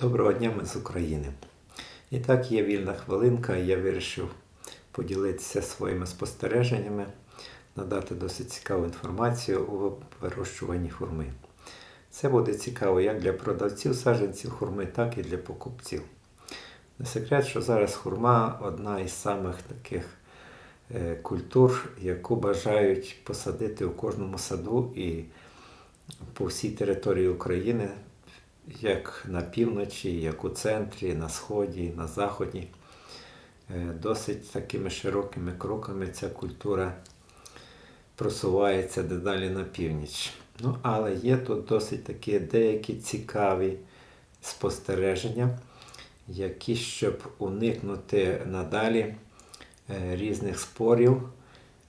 Доброго дня, ми з України. І так, є вільна хвилинка, і я вирішив поділитися своїми спостереженнями, надати досить цікаву інформацію у вирощуванні хурми. Це буде цікаво як для продавців саджанців хурми, так і для покупців. Не секрет, що зараз хурма одна із самих таких е, культур, яку бажають посадити у кожному саду і по всій території України, як на півночі, як у центрі, на сході, на заході. Е, Досить такими широкими кроками ця культура просувається дедалі на північ. Ну, але є тут досить такі деякі цікаві спостереження, які, щоб уникнути надалі е, різних спорів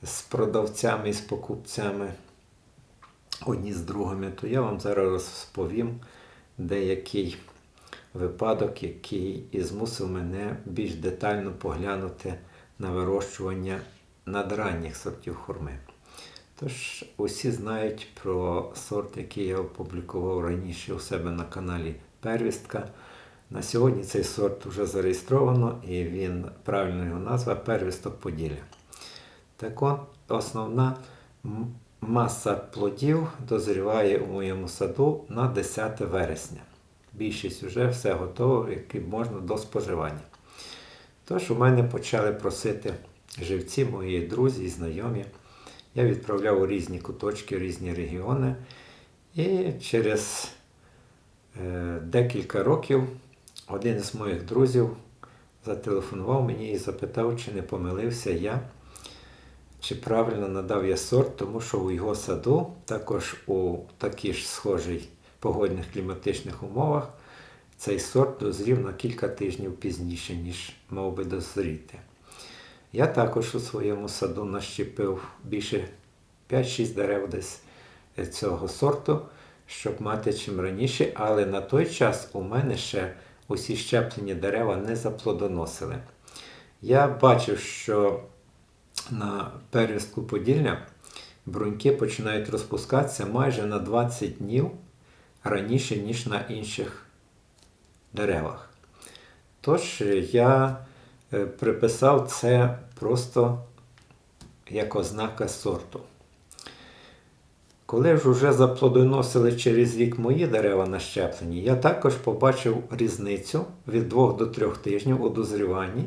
з продавцями і з покупцями одні з другими, то я вам зараз розповім деякий випадок, який і змусив мене більш детально поглянути на вирощування надранніх сортів хурми. Тож усі знають про сорт, який я опублікував раніше у себе на каналі Первістка. На сьогодні цей сорт вже зареєстровано і він правильно його назва Первісток Поділля. Так от, основна маса плодів дозріває у моєму саду на 10 вересня. Більшість вже все готово, яке можна до споживання. Тож у мене почали просити живці, мої друзі і знайомі. Я відправляв у різні куточки, різні регіони. І через е, декілька років один з моїх друзів зателефонував мені і запитав, чи не помилився я, чи правильно надав я сорт, тому що у його саду, також у такій ж схожій погодних кліматичних умовах, цей сорт дозрів на кілька тижнів пізніше, ніж мав би дозріти. Я також у своєму саду нащепив більше 5-6 дерев десь цього сорту, щоб мати чим раніше, але на той час у мене ще усі щеплені дерева не заплодоносили. Я бачив, що на первістку Поділля бруньки починають розпускатися майже на 20 днів раніше, ніж на інших деревах. Тож я е, приписав це просто як ознака сорту. Коли ж вже заплодоносили через рік мої дерева на щеплені, я також побачив різницю від 2 до 3 тижнів у дозріванні,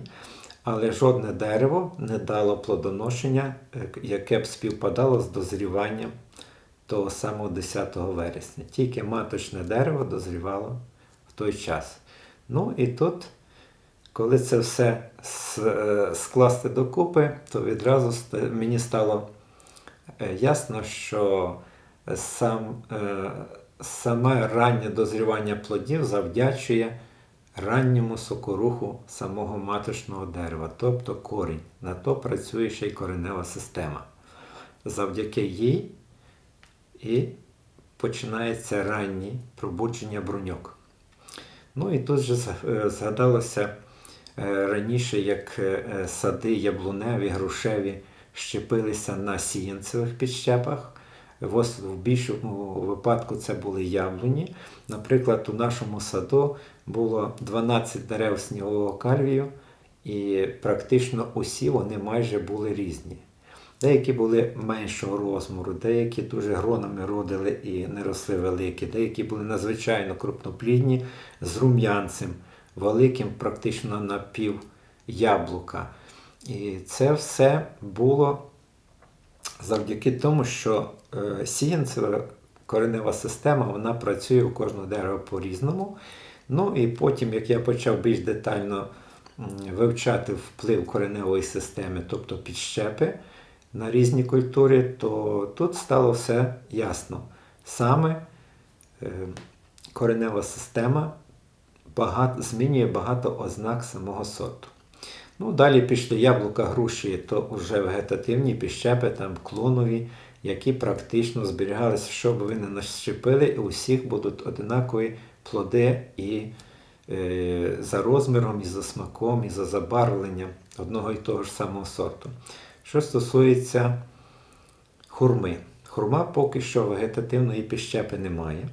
але жодне дерево не дало плодоношення, е, яке б співпадало з дозріванням того самого 10 вересня. Тільки маточне дерево дозрівало в той час. Ну і тут, коли це все е, скласти докупи, то відразу мені стало е, ясно, що сам, саме раннє дозрівання плодів завдячує ранньому сокоруху самого маточного дерева, тобто корінь. На то працює ще й коренева система. Завдяки їй і починається раннє пробудження бруньок. Ну і тут же е, згадалося е, раніше, як е, сади яблуневі, грушеві щепилися на сіянцевих підщепах. В більшому випадку це були яблуні. Наприклад, у нашому саду було 12 дерев снігового кальвію, і практично усі вони майже були різні. Деякі були меншого розміру, деякі дуже гронами родили і не росли великі, деякі були надзвичайно крупноплідні з рум'янцем, великим, практично на пів яблука. І це все було завдяки тому, що е, сіянцева коренева система вона працює у кожного дерева по-різному. Ну і потім, як я почав більш детально вивчати вплив кореневої системи, тобто підщепи на різні культури, то тут стало все ясно. Саме е, коренева система багато, змінює багато ознак самого сорту. Ну, далі пішли яблука, груші, то вже вегетативні підщепи, там клонові, які практично зберігалися, що б ви не нащепили, і у всіх будуть одинакові плоди і е, за розміром, і за смаком, і за забарвленням одного і того ж самого сорту. Що стосується хурми. Хурма поки що вегетативної підщепи немає.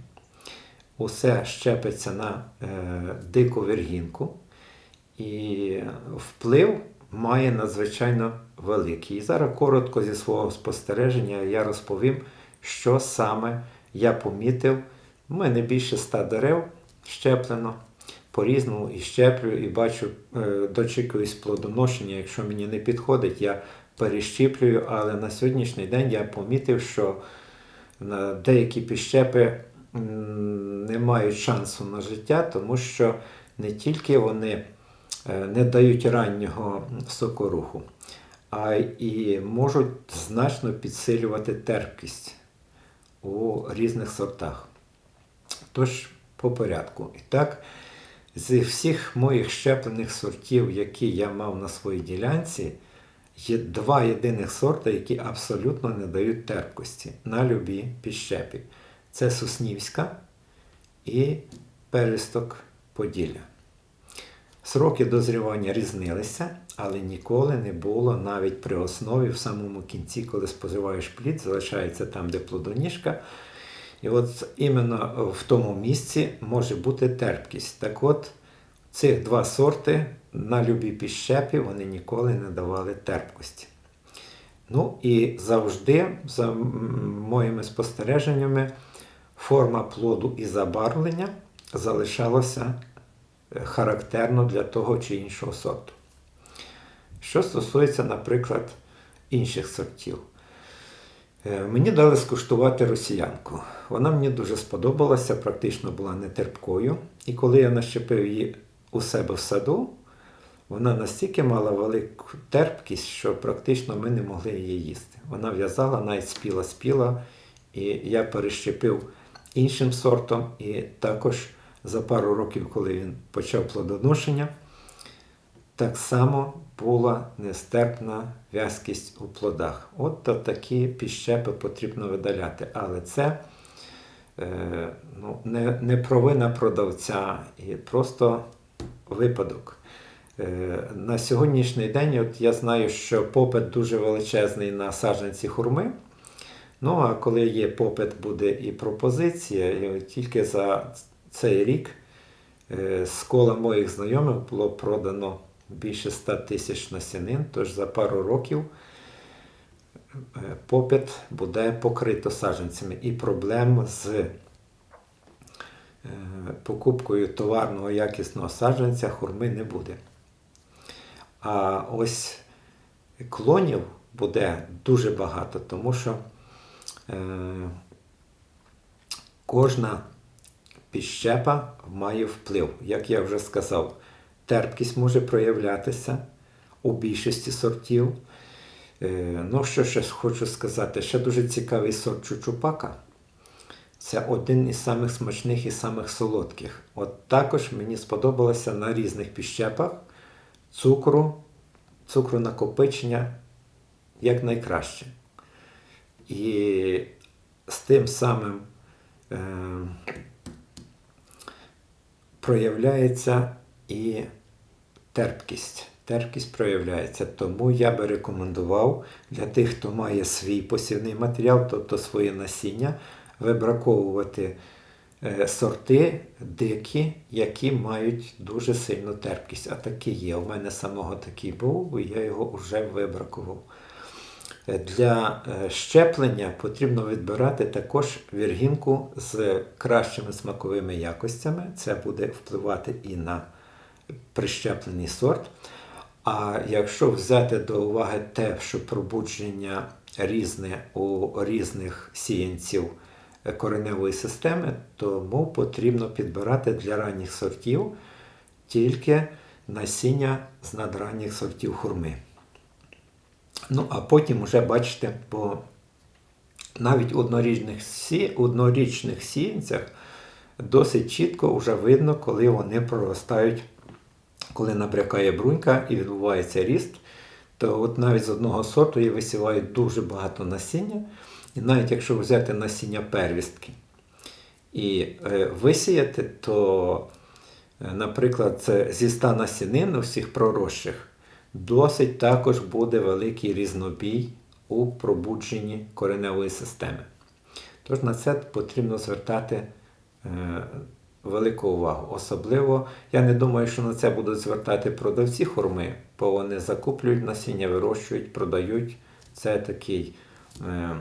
усе щепиться на е, дику вергінку, і вплив має надзвичайно великий. І зараз коротко зі свого спостереження я розповім, що саме я помітив. У мене більше ста дерев щеплено по-різному і щеплю, і бачу, е, дочікуюсь плодоношення. Якщо мені не підходить, я перещіплюю. Але на сьогоднішній день я помітив, що на деякі підщепи м, не мають шансу на життя, тому що не тільки вони не дають раннього сокоруху, а і можуть значно підсилювати терпкість у різних сортах. Тож, по порядку. І так, з всіх моїх щеплених сортів, які я мав на своїй ділянці, є два єдиних сорти, які абсолютно не дають терпкості на любі підщепі. Це Соснівська і Пересток Поділля. Сроки дозрівання різнилися, але ніколи не було навіть при основі в самому кінці, коли споживаєш плід, залишається там, де плодоніжка. І от іменно в тому місці може бути терпкість. Так от, цих два сорти на любі підщепі вони ніколи не давали терпкості. Ну і завжди, за моїми спостереженнями, форма плоду і забарвлення залишалося е, характерно для того чи іншого сорту. Що стосується, наприклад, інших сортів. Е, Мені дали скуштувати росіянку. Вона мені дуже сподобалася, практично була нетерпкою. І коли я нащепив її у себе в саду, вона настільки мала велику терпкість, що практично ми не могли її їсти. Вона в'язала, навіть спіла, спіла, і я перещепив іншим сортом. І також за пару років, коли він почав плодоношення, так само була нестерпна в'язкість у плодах. От то такі підщепи потрібно видаляти. Але це е, ну, не, не провина продавця і просто випадок. Е, на сьогоднішній день от я знаю, що попит дуже величезний на саджанці хурми. Ну, а коли є попит, буде і пропозиція, і тільки за цей рік е, з кола моїх знайомих було продано більше 100 тисяч насінин, тож за пару років е, попит буде покрито саджанцями. І проблем з е, покупкою товарного якісного саджанця хурми не буде. А ось клонів буде дуже багато, тому що кожна підщепа має вплив. Як я вже сказав, терпкість може проявлятися у більшості сортів. Е, ну, що ще хочу сказати, ще дуже цікавий сорт чучупака. Це один із самих смачних і самих солодких. От також мені сподобалося на різних підщепах цукру, цукру накопичення як найкраще. І з тим самим е, проявляється і терпкість. Терпкість проявляється. Тому я би рекомендував для тих, хто має свій посівний матеріал, тобто своє насіння, вибраковувати е, сорти дикі, які мають дуже сильну терпкість. А такі є. У мене самого такий був, і я його вже вибракував. Е, Для е, щеплення потрібно відбирати також віргінку з кращими смаковими якостями. Це буде впливати і на прищеплений сорт. А якщо взяти до уваги те, що пробудження різне у різних сіянців кореневої системи, тому потрібно підбирати для ранніх сортів тільки насіння з надранніх сортів хурми. Ну, а потім вже бачите, по навіть однорічних, однорічних сіянцях досить чітко вже видно, коли вони проростають, коли набрякає брунька і відбувається ріст, то от навіть з одного сорту я висіваю дуже багато насіння. І навіть якщо взяти насіння первістки і е, висіяти, то, е, наприклад, це зі 100 насінин усіх пророщих, досить також буде великий різнобій у пробудженні кореневої системи. Тож на це потрібно звертати е, велику увагу. Особливо, я не думаю, що на це будуть звертати продавці хурми, бо вони закуплюють насіння, вирощують, продають. Це такий е,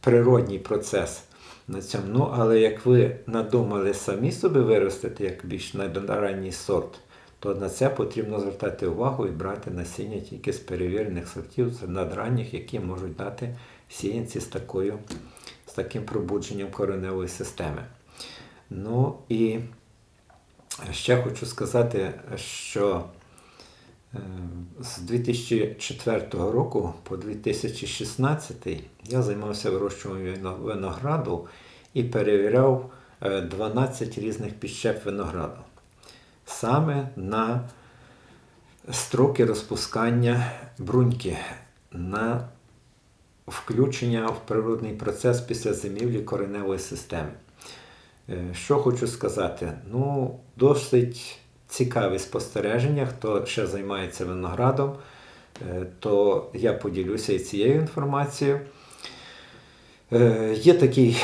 природній процес на цьому. Ну, але як ви надумали самі собі виростити як більш найранній сорт, то на це потрібно звертати увагу і брати насіння тільки з перевірених сортів, з надранніх, які можуть дати сіянці з, такою, з таким пробудженням кореневої системи. Ну і ще хочу сказати, що е, з 2004 року по 2016 я займався вирощуванням винограду і перевіряв е, 12 різних підщеп винограду. Саме на строки розпускання бруньки, на включення в природний процес після зимівлі кореневої системи. Е, Що хочу сказати? Ну, досить цікаві спостереження. Хто ще займається виноградом, е, то я поділюся і цією інформацією. Е, Є, такий,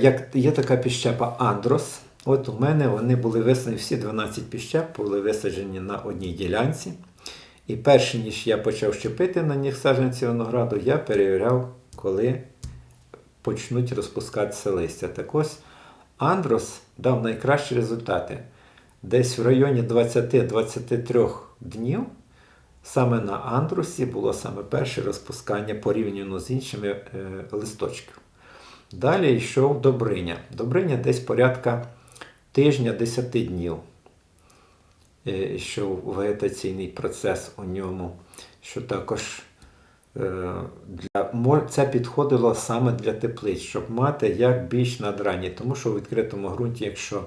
як, є така піщепа Андрос. От у мене вони були висаджені, всі 12 піщеп були висаджені на одній ділянці. І перш ніж я почав щепити на них саджанці винограду, я перевіряв, коли почнуть розпускатися листя. Так ось Андрос дав найкращі результати. Десь в районі 20-23 днів саме на Андрусі було саме перше розпускання порівняно з іншими е, листочків. Далі йшов Добриня. Добриня десь порядка тижня 10 днів. Е, Йшов вегетаційний процес у ньому, що також е, для, це підходило саме для теплиць, щоб мати як більш надранні, тому що у відкритому ґрунті, якщо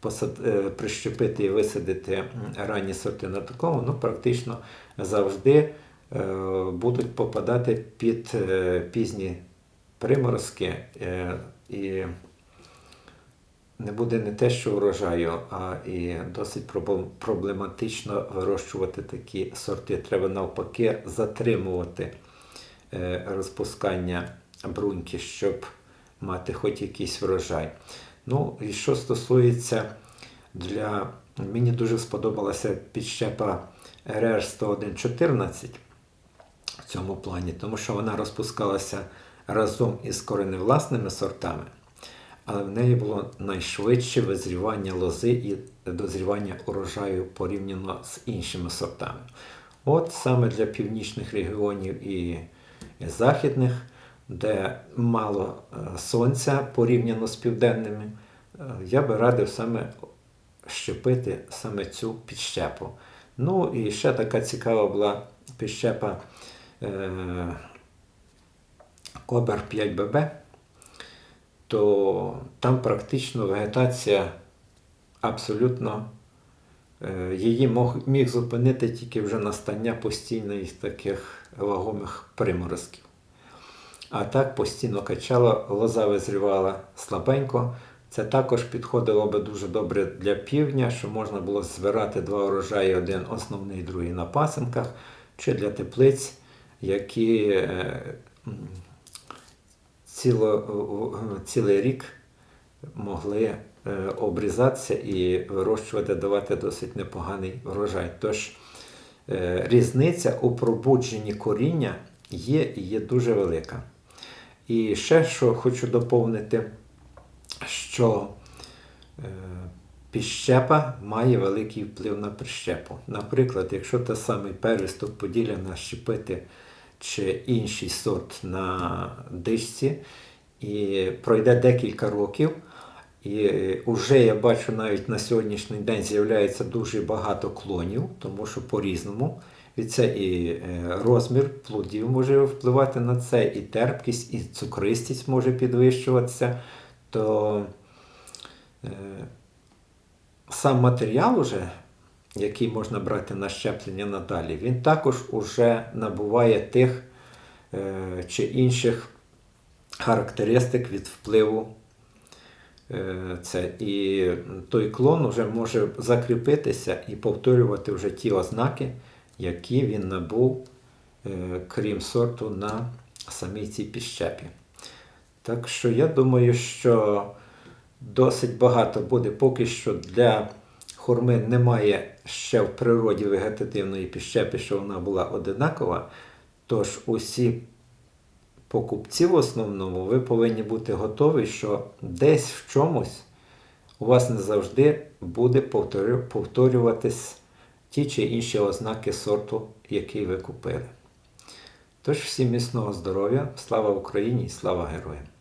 посад, е, прищепити і висадити ранні сорти на такому, ну практично завжди е, будуть попадати під е, пізні приморозки е, і не буде не те, що врожаю, а і досить проблематично вирощувати такі сорти. Треба навпаки затримувати е, розпускання бруньки, щоб мати хоч якийсь врожай. Ну, і що стосується для. Мені дуже сподобалася підщепа РР 10114 в цьому плані, тому що вона розпускалася разом із кореневласними сортами, але в неї було найшвидше визрівання лози і дозрівання урожаю порівняно з іншими сортами. От саме для північних регіонів і західних, де мало е, сонця порівняно з південними, е, я би радив саме щепити саме цю підщепу. Ну і ще така цікава була підщепа е, Кобер 5ББ, то там практично вегетація абсолютно е, її мог, міг зупинити тільки вже настання постійних таких вагомих приморозків. А так постійно качала, лоза визрівала слабенько. Це також підходило би дуже добре для півдня, що можна було збирати два урожаї, один основний, другий на пасинках, чи для теплиць, які е, ціло, цілий рік могли е, обрізатися і вирощувати, давати досить непоганий врожай. Тож е, різниця у пробудженні коріння є і є дуже велика. І ще що хочу доповнити, що е, піщепа має великий вплив на прищепу. Наприклад, якщо те самий первісток поділля нащепити чи інший сорт на дишці, і пройде декілька років, і вже я бачу навіть на сьогоднішній день з'являється дуже багато клонів, тому що по-різному. І це і е, розмір плодів може впливати на це, і терпкість, і цукристість може підвищуватися. То е, сам матеріал, уже, який можна брати на щеплення надалі, він також уже набуває тих е, чи інших характеристик від впливу. е, Це. І той клон вже може закріпитися і повторювати вже ті ознаки, які він набув, е, крім сорту, на самій цій піщепі. Так що я думаю, що досить багато буде поки що для хурми немає ще в природі вегетативної піщепи, що вона була одинакова. Тож усі покупці в основному ви повинні бути готові, що десь в чомусь у вас не завжди буде повторюватись ті чи інші ознаки сорту, який ви купили. Тож всім міцного здоров'я, слава Україні і слава героям!